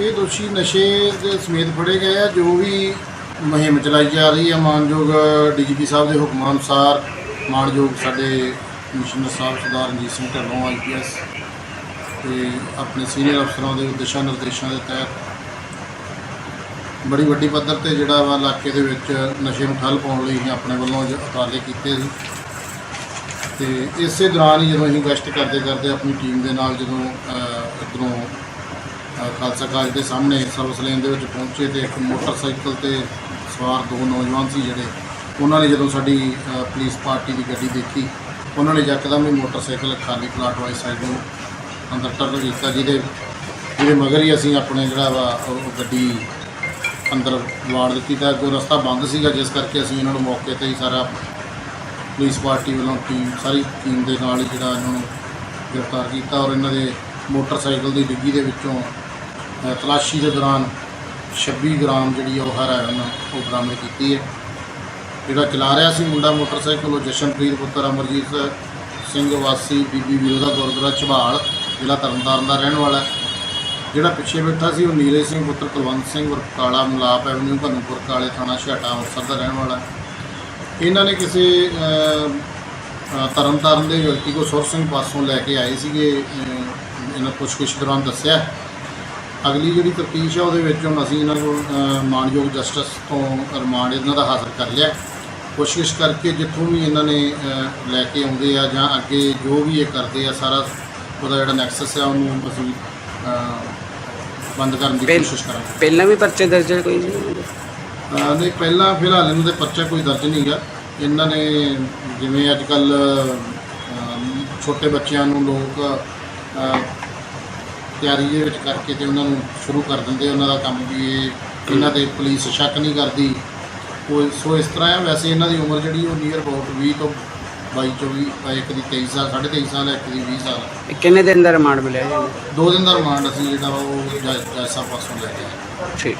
ਇਹ ਦੋਸ਼ੀ ਨਸ਼ੇ ਦੇ ਸਮੇਤ ਫੜੇ ਗਏ ਆ, ਜੋ ਵੀ ਮੁਹਿੰਮ ਚਲਾਈ ਜਾ ਰਹੀ ਹੈ ਮਾਨਯੋਗ ਡੀਜੀਪੀ ਸਾਹਿਬ ਦੇ ਹੁਕਮਾਂ ਅਨੁਸਾਰ, ਮਾਨਯੋਗ ਸਾਡੇ ਕਮਿਸ਼ਨਰ ਸਾਹਿਬ ਸਰਦਾਰ ਰਣਜੀਤ ਸਿੰਘ ਢੱਲੋਂ ਆਈਪੀਐਸ ਤੇ ਆਪਣੇ ਸੀਨੀਅਰ ਅਫਸਰਾਂ ਦੇ ਦਿਸ਼ਾ ਨਿਰਦੇਸ਼ਾਂ ਦੇ ਤਹਿਤ ਬੜੀ ਵੱਡੀ ਪੱਧਰ ਤੇ ਜਿਹੜਾ ਵਾ ਇਲਾਕੇ ਦੇ ਵਿੱਚ ਨਸ਼ੇ ਨੂੰ ਠੱਲ ਪਾਉਣ ਲਈ ਅਸੀਂ ਆਪਣੇ ਵੱਲੋਂ ਜ- ਉਪਰਾਲੇ ਕੀਤੇ ਸੀ। ਤੇ ਇਸੇ ਦੌਰਾਨ ਹੀ ਜਦੋਂ ਅਸੀਂ ਗਸ਼ਤ ਕਰਦੇ ਕਰਦੇ ਆਪਣੀ ਟੀਮ ਦੇ ਨਾਲ ਜਦੋਂ ਅਹ, ਇੱਧਰੋਂ ਅ, ਖਾਲਸਾ ਕਾਲਜ ਦੇ ਸਾਹਮਣੇ ਸਰਵਿਸ ਲੇਨ ਦੇ ਵਿੱਚ ਪਹੁੰਚੇ ਤੇ ਇੱਕ ਮੋਟਰਸਾਈਕਲ ਤੇ ਸਵਾਰ ਦੋ ਨੌਜਵਾਨ ਸੀ ਜਿਹੜੇ ਉਹਨਾਂ ਨੇ ਜਦੋਂ ਸਾਡੀ ਅ, ਪੁਲਿਸ ਪਾਰਟੀ ਦੀ ਗੱਡੀ ਦੇਖੀ ਉਹਨਾਂ ਨੇ ਯਕਦਮ ਹੀ ਮੋਟਰਸਾਈਕਲ ਖਾਲੀ ਪਲਾਟ ਵਾਲੀ ਸਾਈਡ ਨੂੰ ਅੰਦਰ ਟਰਨ ਕੀਤਾ ਜਿਹਦੇ ਜਿਹਦੇ ਮਗਰ ਹੀ ਅਸੀਂ ਆਪਣੇ ਜਿਹੜਾ ਵਾ ਉਹ ਉਹ ਗੱਡੀ ਅੰਦਰ ਵਾੜ ਦਿੱਤੀ ਤਾਂ ਅੱਗੋਂ ਰਸਤਾ ਬੰਦ ਸੀਗਾ, ਜਿਸ ਕਰਕੇ ਅਸੀਂ ਇਹਨਾਂ ਨੂੰ ਮੌਕੇ ਤੇ ਹੀ ਸਾਰਾ ਪੁਲਿਸ ਪਾਰਟੀ ਵੱਲੋਂ ਟੀਮ ਸਾਰੀ ਟੀਮ ਦੇ ਨਾਲ ਹੀ ਜਿਹੜਾ ਇਹਨਾਂ ਨੂੰ ਗ੍ਰਿਫਤਾਰ ਕੀਤਾ ਔਰ ਇਹਨਾਂ ਦੇ ਮੋਟਰਸਾਈਕਲ ਦੀ ਡਿੱਗੀ ਦੇ ਵਿੱਚੋਂ ਤਲਾਸ਼ੀ ਦੇ ਦੌਰਾਨ 26 ਗ੍ਰਾਮ ਜਿਹੜੀ ਉਹ ਹੈਰੋਇਨ ਉਹ ਬਰਾਮਦ ਕੀਤੀ ਹੈ ਜਿਹੜਾ ਚਲਾ ਰਿਹਾ ਸੀ ਮੁੰਡਾ ਮੋਟਰਸਾਈਕਲ, ਉਹ ਜਸ਼ਨਪ੍ਰੀਤ ਪੁੱਤਰ ਅਮਰਜੀਤ ਸਿੰਘ ਵਾਸੀ ਬੀਬੀ ਵੀਰੋ ਦਾ ਗੁਰਦੁਆਰਾ ਝਬਾਲ, ਜ਼ਿਲ੍ਹਾ ਤਰਨਤਾਰਨ ਦਾ ਰਹਿਣ ਵਾਲਾ ਹੈ। ਜਿਹੜਾ ਪਿੱਛੇ ਬੈਠਾ ਸੀ ਉਹ ਨੀਲੇ ਸਿੰਘ ਪੁੱਤਰ ਕੁਲਵੰਤ ਸਿੰਘ ਉਰਫ ਕਾਲਾ ਮਲਾਪ ਐਵਨਿਊ ਭਨੂਪੁਰ ਕਾਲੇ ਥਾਣਾ ਛਾਟਾ ਅੰਮ੍ਰਿਤਸਰ ਦਾ ਰਹਿਣ ਵਾਲਾ। ਇਹਨਾਂ ਨੇ ਕਿਸੇ ਅ, ਅ, ਤਰਨਤਾਰਨ ਦੇ ਵਿਅਕਤੀ ਕੋ ਸੁਰ ਸਿੰਘ ਪਾਸੋਂ ਲੈ ਕੇ ਆਏ ਸੀਗੇ ਇਹਨਾਂ ਪੁੱਛਗਿੱਛ ਦੌਰਾਨ ਦੱਸਿਆ। ਅਗਲੀ ਜਿਹੜੀ ਤਫਤੀਸ਼ ਆ ਉਹਦੇ ਵਿੱਚ ਹੁਣ ਅਸੀਂ ਇਹਨਾਂ ਕੋਲ ਅ, ਮਾਣਯੋਗ ਜਸਟਿਸ ਤੋਂ ਰਿਮਾਂਡ ਇਹਨਾਂ ਦਾ ਹਾਸਲ ਕਰ ਲਿਆ। ਕੋਸ਼ਿਸ਼ ਕਰਕੇ ਜਿੱਥੋਂ ਵੀ ਇਹਨਾਂ ਨੇ ਲੈ ਕੇ ਆਉਂਦੇ ਆ ਜਾਂ ਅੱਗੇ ਜੋ ਵੀ ਇਹ ਕਰਦੇ ਆ ਸਾਰਾ ਉਹਦਾ ਜਿਹੜਾ ਨੈਕਸਸ ਆ ਉਹਨੂੰ ਅਸੀਂ ਬੰਦ ਕਰਨ ਦੀ ਪਹਿਲ- ਕੋਸ਼ਿਸ਼ ਕਰਾਂਗੇ। ਪਹਿਲਾਂ ਵੀ ਪਰਚੇ ਦਰਜ ਹੈ ਕੋਈ? ਜੀ ਅਹ ਨਹੀਂ ਪਹਿਲਾਂ ਫਿਲਹਾਲ ਇਹਨਾਂ ਦੇ ਪਰਚਾ ਕੋਈ ਦਰਜ ਨਹੀਂ ਗਾ ਇਹਨਾਂ ਨੇ ਜਿਵੇਂ ਅੱਜ ਕੱਲ ਛੋਟੇ ਬੱਚਿਆਂ ਨੂੰ ਲੋਕ ਅਹ, ਤਿਆਰੀ ਦੇ ਵਿੱਚ ਕਰਕੇ ਤੇ ਉਹਨਾਂ ਨੂੰ ਸ਼ੁਰੂ ਕਰ ਦਿੰਦੇ ਉਹਨਾਂ ਦਾ ਕੰਮ ਵੀ ਇਹ ਇਹਨਾਂ ਤੇ ਪੁਲਿਸ ਸ਼ੱਕ ਨਹੀਂ ਕਰਦੀ। ਕੋਈ ਸੋ ਇਸ ਤਰ੍ਹਾਂ ਹੈ ਵੈਸੇ ਇਹਨਾਂ ਦੀ ਉਮਰ ਜਿਹੜੀ ਉਹ ਨੀਅਰ ਅਬਾਊਟ 20 ਤੋਂ 22 24 ਅਹ ਇੱਕ ਦੀ 23 ਸਾਲ 23.5 ਸਾਲ ਇੱਕ ਦੀ 20 ਸਾਲ। ਇਹ ਕਿੰਨੇ ਦਿਨ ਦਾ ਰਿਮਾਂਡ ਮਿਲਿਆ ਜੀ? ਦੋ ਦਿਨ ਦਾ ਰਿਮਾਂਡ ਅਸੀਂ ਜਿਹੜਾ ਉਹ ਜੱਜ ਜੱਜ ਸਾਹਿਬ ਪਾਸੋਂ ਲੈ ਕੇ ਆਏ। ਠੀਕ।